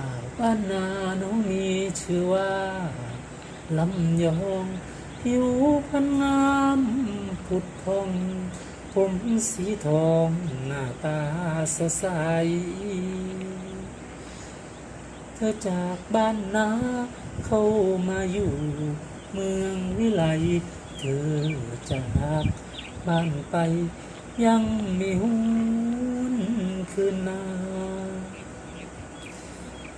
าวบ้านนาน้องมีชื่อว่าลำยองผิวพรรณงามผุดพอง ผมสีทองหน้าตาสดใส เธอจากบ้านนาเข้ามาอยู่เมืองวิไล เธอจากบ้านไปยังมีหุ้นคืนนา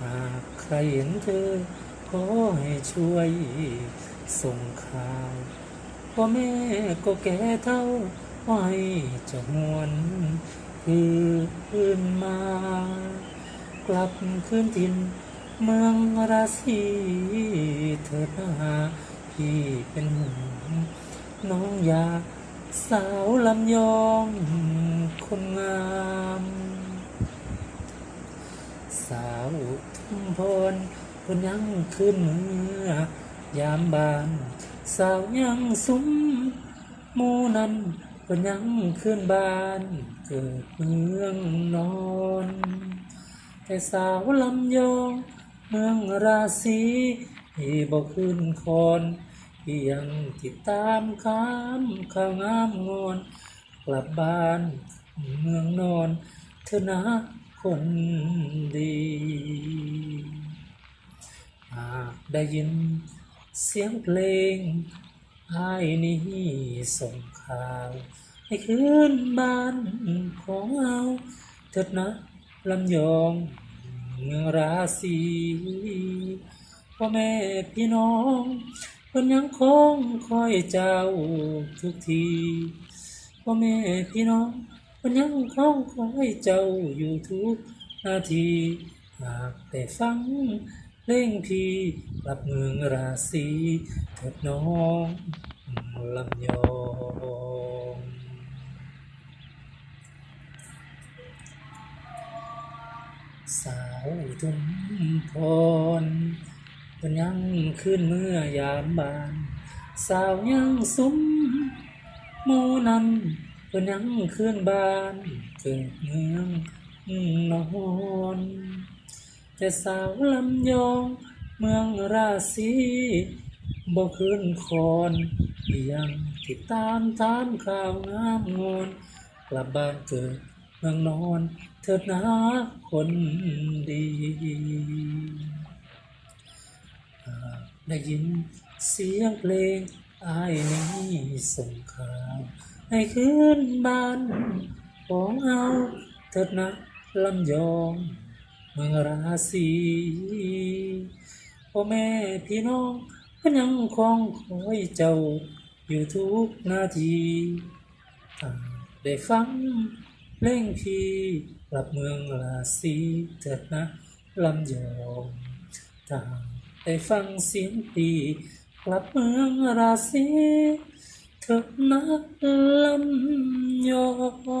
หากใครเห็นเธอขอให้ช่วย ส่งข่าวพ่อแม่ก็แก่เท่าไว้จะหวนคืนมา กลับคืนถิ่นเมืองราศีเถิดนาพี่เป็นห่วงน้องอยากสาวลำยองคนงาม สาว พรคนยังขึ้นเมื่อยามบาน สาวยังซุ้มมูนั้นคนยังขึ้นบ้านเกิดเมืองนอนแต่สาวลำยองเมืองราศีที่บอกขึ้นคอนที่ยังติดตามคำข่างามงอน กลับบ้านเมืองนอนเธอนะ คนดี หากได้ยินเสียงเพลงไอ้นี้ส่งข่าวให้คืนบ้านของเราเถิดนะลำยองเมืองราศีพ่อแม่พี่น้องเพิ่นยังคงคอยเจ้าทุกทีพ่อแม่พี่น้อง เพิ่นยังคงคอยเจ้าอยู่ทุกนาทีหากได้ฟังเพลงพี่กลับเมืองราศีเถิดน้องลำยองสาวทุมพรเป็นยังขึ้นเมื่อยามบาน สาวยังซุ้มหมูนั้น เป็นยังขึ้นบ้านเกิดเมืองนอนแต่สาวลำยองเมืองราศีบ่ขึ้นคอนยังติดตามทานข่าวงามงอนกลับบ้านเกิดเมืองนอนเถิดนะคนดีได้ยินเสียงเพลงอายนี้ส่งข่าว ให้คืนบ้านของเอาเถิดนะลำยองเมืองราศีพ่อแม่พี่น้องก็ยังคงคอยเจ้าอยู่ทุกนาทีถ้าได้ฟังเพลงพี่กลับเมืองราศีเถิดนะลำยองถ้าได้ฟังเสียงปีกลับเมืองราศี เถิดนะลำยอง